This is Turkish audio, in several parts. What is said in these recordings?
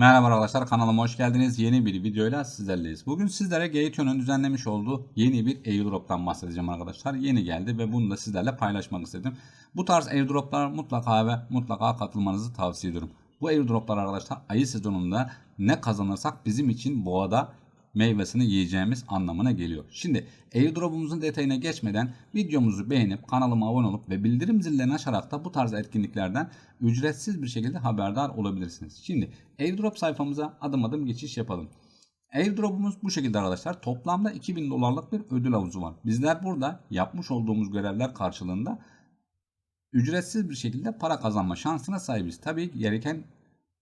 Merhaba arkadaşlar kanalıma hoş geldiniz. Yeni bir videoyla sizlerleyiz. Bugün sizlere Gateon'un düzenlemiş olduğu yeni bir airdrop'tan bahsedeceğim arkadaşlar. Yeni geldi ve bunu da sizlerle paylaşmak istedim. Bu tarz airdrop'lar mutlaka ve mutlaka katılmanızı tavsiye ediyorum. Bu airdrop'lar arkadaşlar ayı sezonunda ne kazanırsak bizim için boğada meyvesini yiyeceğimiz anlamına geliyor. Şimdi airdrop'umuzun detayına geçmeden videomuzu beğenip kanalıma abone olup ve bildirim zillerini açarak da bu tarz etkinliklerden ücretsiz bir şekilde haberdar olabilirsiniz. Şimdi airdrop sayfamıza adım adım geçiş yapalım. Airdrop'umuz bu şekilde arkadaşlar. Toplamda 2000 dolarlık bir ödül havuzu var. Bizler burada yapmış olduğumuz görevler karşılığında ücretsiz bir şekilde para kazanma şansına sahibiz. Tabii gereken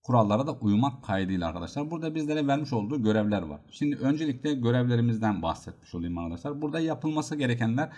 kurallara da uymak kaydıyla arkadaşlar. Burada bizlere vermiş olduğu görevler var. Şimdi öncelikle görevlerimizden bahsetmiş olayım arkadaşlar. Burada yapılması gerekenler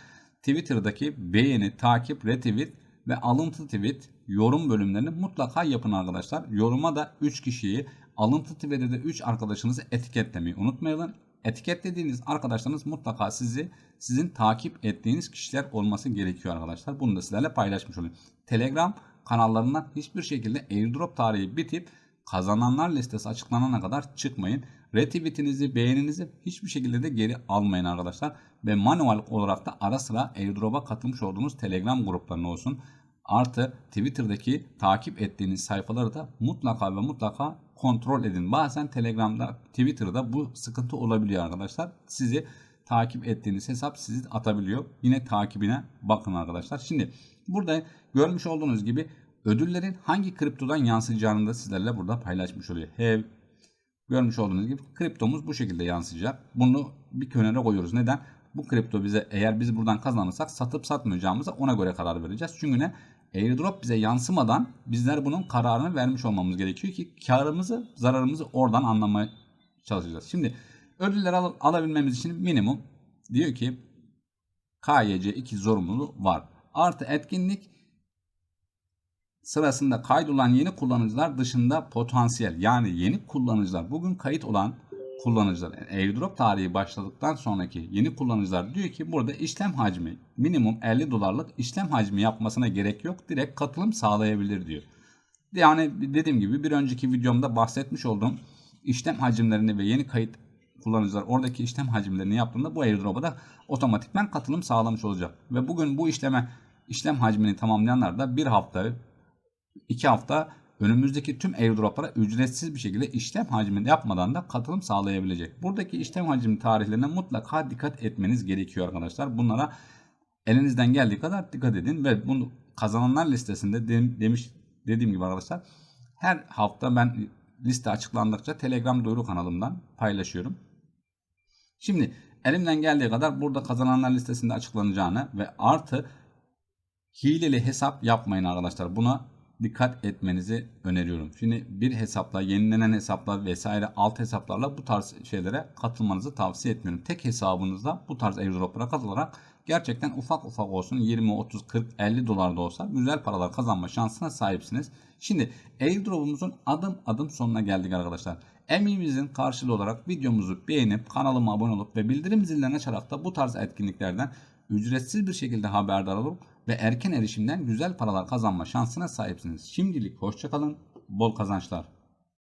Twitter'daki beğeni, takip, retweet ve alıntı tweet yorum bölümlerini mutlaka yapın arkadaşlar. Yoruma da 3 kişiyi, alıntı tweet'e de 3 arkadaşınızı etiketlemeyi unutmayalım. Etiketlediğiniz arkadaşlarınız mutlaka sizi sizin takip ettiğiniz kişiler olması gerekiyor arkadaşlar. Bunu da sizlerle paylaşmış olayım. Telegram kanallarından hiçbir şekilde airdrop tarihi bitip kazananlar listesi açıklanana kadar çıkmayın. Retweetinizi, beğeninizi hiçbir şekilde de geri almayın arkadaşlar. Ve manuel olarak da ara sıra airdrop'a katılmış olduğunuz Telegram gruplarına olsun. Artı Twitter'daki takip ettiğiniz sayfaları da mutlaka ve mutlaka kontrol edin. Bazen Telegram'da, Twitter'da bu sıkıntı olabiliyor arkadaşlar. Sizi takip ettiğiniz hesap sizi atabiliyor. Yine takibine bakın arkadaşlar. Şimdi burada görmüş olduğunuz gibi ödüllerin hangi kriptodan yansıyacağını da sizlerle burada paylaşmış oluyor. Hev görmüş olduğunuz gibi kriptomuz bu şekilde yansıyacak. Bunu bir kenara koyuyoruz. Neden? Bu kripto bize eğer biz buradan kazanırsak satıp satmayacağımıza ona göre karar vereceğiz. Çünkü ne? Airdrop bize yansımadan bizler bunun kararını vermiş olmamız gerekiyor ki karımızı zararımızı oradan anlamaya çalışacağız. Şimdi ödülleri al- alabilmemiz için minimum diyor ki KYC 2 zorunluluğu var. Artı etkinlik sırasında kaydolan yeni kullanıcılar dışında potansiyel yani yeni kullanıcılar bugün kayıt olan kullanıcılar yani airdrop tarihi başladıktan sonraki yeni kullanıcılar diyor ki burada işlem hacmi minimum 50 dolarlık işlem hacmi yapmasına gerek yok direkt katılım sağlayabilir diyor. Yani dediğim gibi bir önceki videomda bahsetmiş olduğum işlem hacimlerini ve yeni kayıt kullanıcılar oradaki işlem hacimlerini yaptığında bu airdrop'a da otomatikman katılım sağlamış olacak. Ve bugün bu işleme işlem hacmini tamamlayanlar da bir hafta 2 hafta önümüzdeki tüm airdroplara ücretsiz bir şekilde işlem hacmini yapmadan da katılım sağlayabilecek. Buradaki işlem hacmi tarihlerine mutlaka dikkat etmeniz gerekiyor arkadaşlar. Bunlara elinizden geldiği kadar dikkat edin ve bunu kazananlar listesinde de- demiş dediğim gibi arkadaşlar her hafta ben liste açıklandıkça Telegram duyuru kanalımdan paylaşıyorum. Şimdi elimden geldiği kadar burada kazananlar listesinde açıklanacağını ve artı hileli hesap yapmayın arkadaşlar. Buna dikkat etmenizi öneriyorum. Şimdi bir hesapla, yenilenen hesaplar vesaire alt hesaplarla bu tarz şeylere katılmanızı tavsiye etmiyorum. Tek hesabınızda bu tarz airdroplara katılarak gerçekten ufak ufak olsun 20, 30, 40, 50 dolar da olsa güzel paralar kazanma şansına sahipsiniz. Şimdi airdrop'umuzun adım adım sonuna geldik arkadaşlar. Emeğimizin karşılığı olarak videomuzu beğenip kanalıma abone olup ve bildirim zillerini açarak da bu tarz etkinliklerden ücretsiz bir şekilde haberdar olup ve erken erişimden güzel paralar kazanma şansına sahipsiniz. Şimdilik hoşçakalın, bol kazançlar.